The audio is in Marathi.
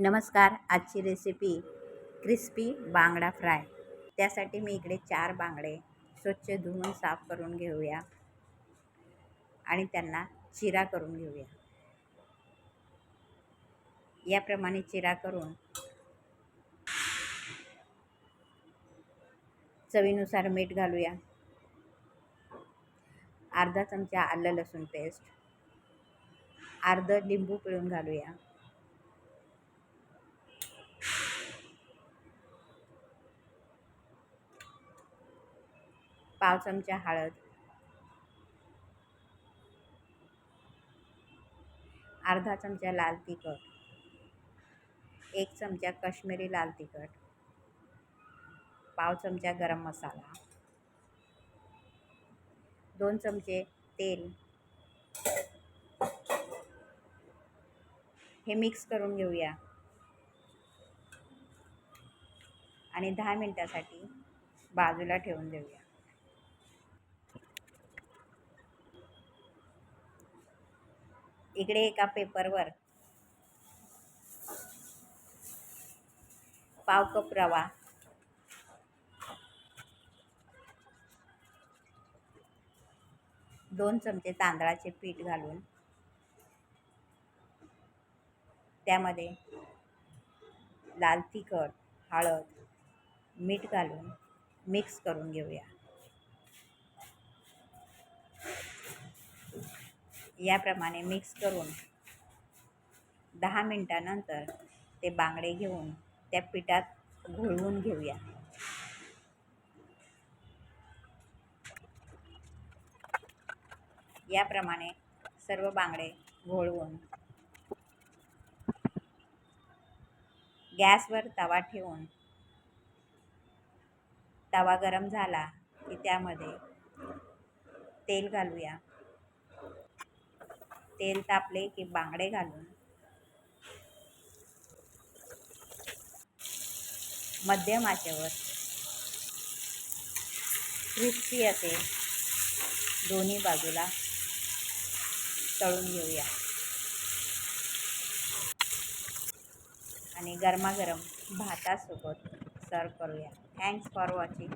नमस्कार आजची रेसिपी क्रिस्पी बांगडा फ्राय. त्यासाठी मी इकडे चार बांगडे स्वच्छ धुवून साफ करून घेऊया आणि त्यांना चिरा करून घेऊया. याप्रमाणे चिरा करून चवीनुसार मीठ घालूया. अर्धा चमचा आलं लसूण पेस्ट अर्धं लिंबू पिळून घालूया. पाव चमचा हळद. अर्धा चमचा लाल तिखट. एक चमचा काश्मीरी लाल तिखट. पाव चमचा गरम मसाला. दोन चमचे तेल. हे मिक्स करून घेऊया. आणि दहा मिनटासाठी बाजूला ठेवून देऊया. इकडे एका पेपरवर. पाव कप रवा. दोन चमचे तांदळाचे पीठ घालून. त्यामध्ये लाल तिखट हळद मीठ घालून मिक्स करून घेऊया. याप्रमाणे मिक्स करून दहा मिनटानंतर ते बांगडे घेऊन त्या पिठात घोळवून घेऊया. याप्रमाणे सर्व बांगडे घोळवून गॅसवर तवा ठेवून तवा गरम झाला की त्यामध्ये तेल घालूया. तेल तापले की बांगडे घालून. मध्यम आचेवर क्रिस्पी असे दोन्ही बाजूला तळून घेऊया. आणि गरमागरम भातासोबत सर्व करूया. Thanks for watching